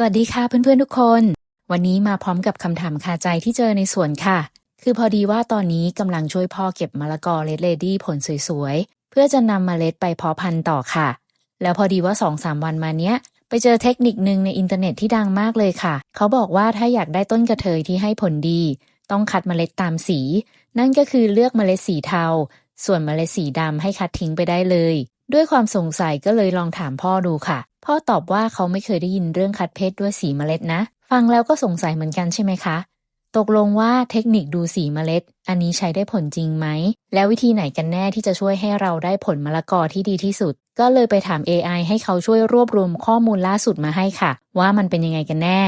สวัสดีค่ะเพื่อนๆทุกคน วันนี้มาพร้อมกับคำถามคาใจที่เจอในสวนค่ะ คือพอดีว่าตอนนี้กำลังช่วยพ่อเก็บมะละกอเลดเลดี้ผลสวยๆ เพื่อจะนำมเมล็ดไปเพาะพันธุ์ต่อค่ะ แล้วพอดีว่า2อสาวันมาเนี้ย ไปเจอเทคนิคหนึ่งในอินเทอร์เน็ตที่ดังมากเลยค่ะ เขาบอกว่าถ้าอยากได้ต้นกระเทยที่ให้ผลดี ต้องคัดเมล็ดตามสี นั่นก็คือเลือกเมล็ดสีเทา ส่วนเมล็ดสีดำให้คัดทิ้งไปได้เลย ด้วยความสงสัยก็เลยลองถามพ่อดูค่ะพ่อตอบว่าเขาไม่เคยได้ยินเรื่องคัดเพชรด้วยสีเมล็ดนะ ฟังแล้วก็สงสัยเหมือนกันใช่ไหมคะ ตกลงว่าเทคนิคดูสีเมล็ด อันนี้ใช้ได้ผลจริงไหม แล้ววิธีไหนกันแน่ที่จะช่วยให้เราได้ผลมะละกอที่ดีที่สุด ก็เลยไปถาม AI ให้เขาช่วยรวบรวมข้อมูลล่าสุดมาให้ค่ะ ว่ามันเป็นยังไงกันแน่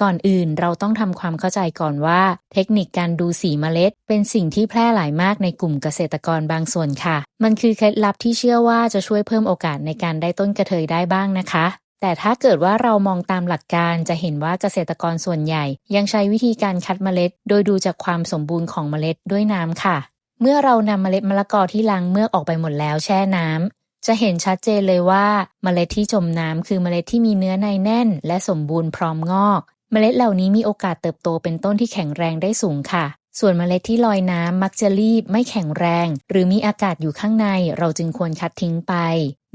ก่อนอื่นเราต้องทำความเข้าใจก่อนว่า เทคนิคการดูสีเมล็ด เป็นสิ่งที่แพร่หลายมากในกลุ่มเกษตรกรบางส่วนค่ะ มันคือเคล็ดลับที่เชื่อว่าจะช่วยเพิ่มโอกาสในการได้ต้นกระเทยได้บ้างนะคะ แต่ถ้าเกิดว่าเรามองตามหลักการจะเห็นว่าเกษตรกรส่วนใหญ่ ยังใช้วิธีการคัดเมล็ด โดยดูจากความสมบูรณ์ของเมล็ดด้วยน้ำค่ะ เมื่อเรานำเมล็ดมะละกอที่ล้างเมือกออกไปหมดแล้วแช่น้ำจะเห็นชัดเจนเลยว่าเมล็ดที่จมน้ำคือเมล็ดที่มีเนื้อในแน่น และสมบูรณ์พร้อมงอก เมล็ดเหล่านี้มีโอกาสเติบโตเป็นต้นที่แข็งแรงได้สูงค่ะ ส่วนเมล็ดที่ลอยน้ำมักจะรีบไม่แข็งแรง หรือมีอากาศอยู่ข้างในเราจึงควรคัดทิ้งไป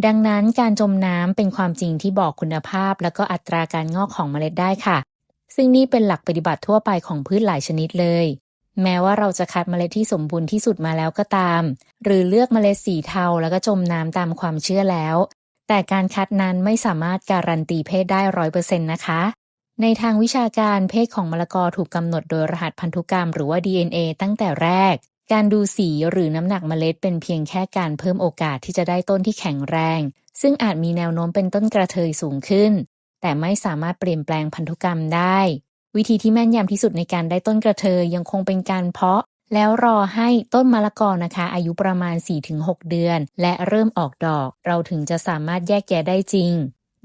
ดังนั้นการจมน้ำเป็นความจริงที่บอกคุณภาพ และก็อัตราการงอกของเมล็ดได้ค่ะ ซึ่งนี่เป็นหลักปฏิบัติทั่วไปของพืชหลายชนิดเลย แม้ว่าเราจะคัดเมล็ดที่สมบูรณ์ที่สุดมาแล้วก็ตาม หรือเลือกเมล็ดสีเทาแล้วก็จมน้ำตามความเชื่อแล้ว แต่การคัดนั้นไม่สามารถการันตีเพศได้ร้อยเปอร์เซ็นต์นะคะ ในทางวิชาการเพศของมะละกอถูกกำหนดโดยรหัสพันธุกรรมหรือว่า DNA ตั้งแต่แรก การดูสีหรือน้ำหนักเมล็ดเป็นเพียงแค่การเพิ่มโอกาสที่จะได้ต้นที่แข็งแรง ซึ่งอาจมีแนวโน้มเป็นต้นกระเทยสูงขึ้น แต่ไม่สามารถเปลี่ยนแปลงพันธุกรรมได้ วิธีที่แม่นยำที่สุดในการได้ต้นกระเทยยังคงเป็นการเพาะ แล้วรอให้ต้นมะละกอนะคะ อายุประมาณ 4-6 เดือน และเริ่มออกดอก เราถึงจะสามารถแยกแยะได้จริง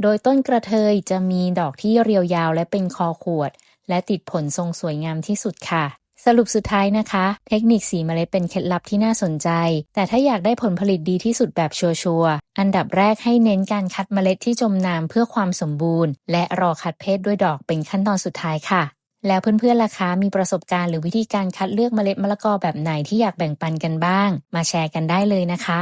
โดยต้นกระเทยจะมีดอกที่เรียวยาวและเป็นคอขวด และติดผลทรงสวยงามที่สุดค่ะ สรุปสุดท้ายนะคะ เทคนิคสีเมล็ดเป็นเคล็ดลับที่น่าสนใจ แต่ถ้าอยากได้ผลผลิตดีที่สุดแบบชัวร์ๆอันดับแรกให้เน้นการคัดเมล็ดที่จมน้ำเพื่อความสมบูรณ์ และรอคัดเพศด้วยดอกเป็นขั้นตอนสุดท้ายค่ะ แล้วเพื่อนๆล่ะคะมีประสบการณ์หรือวิธีการคัดเลือกเมล็ดมะละกอแบบไหนที่อยากแบ่งปันกันบ้าง มาแชร์กันได้เลยนะคะ